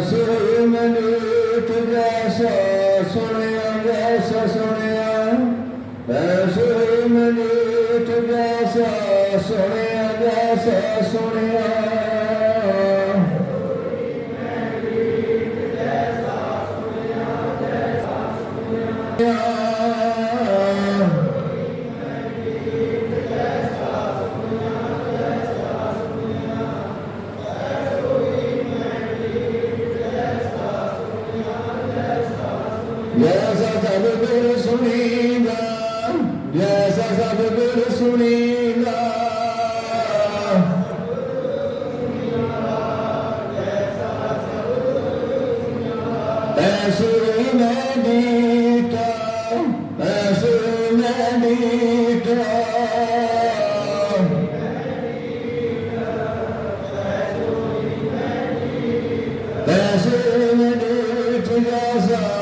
ਸੁਰ ਮਨੁੱਖ ਜੈਸਾ ਸੁਣਿਆ ਜੈਸਾ ਸੁਣਿਆ। ਸੁਰ ਮਨੁੱਖ ਜੈਸਾ ਸੁਣਿਆ ਜੈਸਾ ਸੁਣਿਆ। يسخط برسولنا يسخط برسولنا Esurmedita, Esurmedita. Resul Nidhi Tujasa